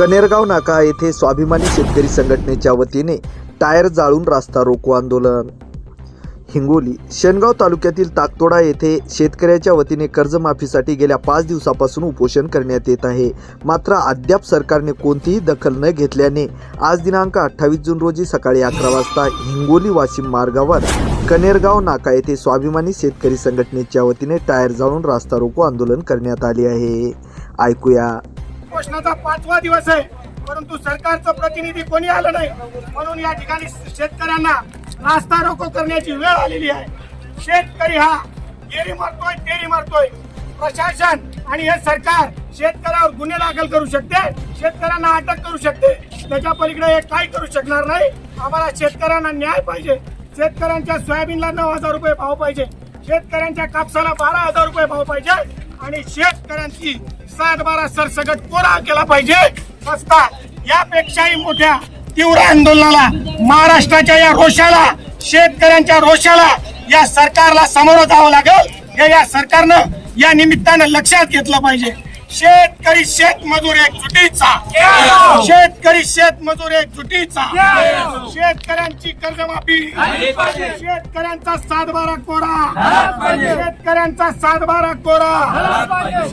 कनेरगाव नाका येथे स्वाभिमानी शेतकरी संघटनेच्या वतीने टायर जाळून रास्ता रोको आंदोलन. हिंगोली शेनगाव तालुक्यातील ताकतोडा येथे शेतकऱ्याच्या वतीने कर्जमाफीसाठी गेल्या पाच दिवसापासून उपोषण करण्यात येत आहे. मात्र अद्याप सरकारने कोणतीही दखल न घेतल्याने आज दिनांक अठ्ठावीस जून रोजी सकाळी अकरा वाजता हिंगोली वाशिम मार्गावर कनेरगाव नाका येथे स्वाभिमानी शेतकरी संघटनेच्या वतीने टायर जाळून रास्ता रोको आंदोलन करण्यात आले आहे. ऐकूया. उपोषणाचा पाचवा दिवस आहे. परंतु सरकारचं प्रतिनिधी कोणी आलं नाही? म्हणून या ठिकाणी शेतकऱ्यांना रास्ता रोको करण्याची वेळ आलेली आहे. शेतकरी हा गेरी मारतोय तेरी मारतोय. प्रशासन आणि हे सरकार शेतकऱ्यावर गुन्हे दाखल करू शकते शेतकऱ्यांना अटक करू शकते. त्याच्या पलीकडे हे काही करू शकणार नाही. आम्हाला शेतकऱ्यांना न्याय पाहिजे. शेतकऱ्यांच्या सोयाबीनला नऊ हजार रुपये भाव पाहिजे. शेतकऱ्यांच्या कापसाला बारा हजार रुपये भाव पाहिजे. आणि शेतकऱ्यांची सात बारा पुरा कोरा केला पाहिजे. सस्ता यापेक्षाही मोठ्या तीव्र आंदोलनाला महाराष्ट्राच्या या रोषाला शेतकऱ्यांच्या रोषाला या सरकारला सामोरं जावं लागेल. हे या सरकारनं या निमित्तानं लक्षात घेतलं पाहिजे. शेतकरी शेतमजूर एक जुटीचा. शेतकरी शेतमजूर एक जुटीचा. शेतकऱ्यांची कर्जमाफी. शेतकऱ्यांचा सातबारा कोरा. शेतकऱ्यांचा सातबारा कोरा.